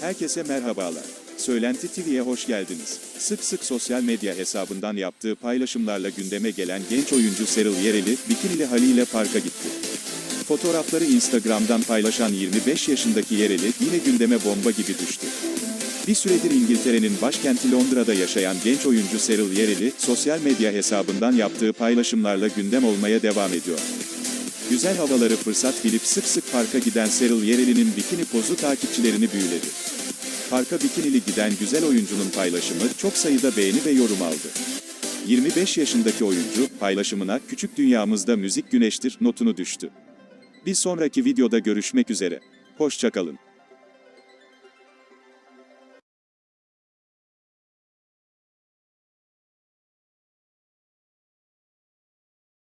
Herkese merhabalar. Söylenti TV'ye hoş geldiniz. Sık sık sosyal medya hesabından yaptığı paylaşımlarla gündeme gelen genç oyuncu Serıl Yereli, bikinili haliyle parka gitti. Fotoğrafları Instagram'dan paylaşan 25 yaşındaki Yereli yine gündeme bomba gibi düştü. Bir süredir İngiltere'nin başkenti Londra'da yaşayan genç oyuncu Serıl Yereli, sosyal medya hesabından yaptığı paylaşımlarla gündem olmaya devam ediyor. Güzel havaları fırsat bilip sık sık parka giden Serıl Yereli'nin bikini pozu takipçilerini büyüledi. Parka bikinili giden güzel oyuncunun paylaşımı çok sayıda beğeni ve yorum aldı. 25 yaşındaki oyuncu, paylaşımına küçük dünyamızda müzik güneştir notunu düştü. Bir sonraki videoda görüşmek üzere. Hoşçakalın.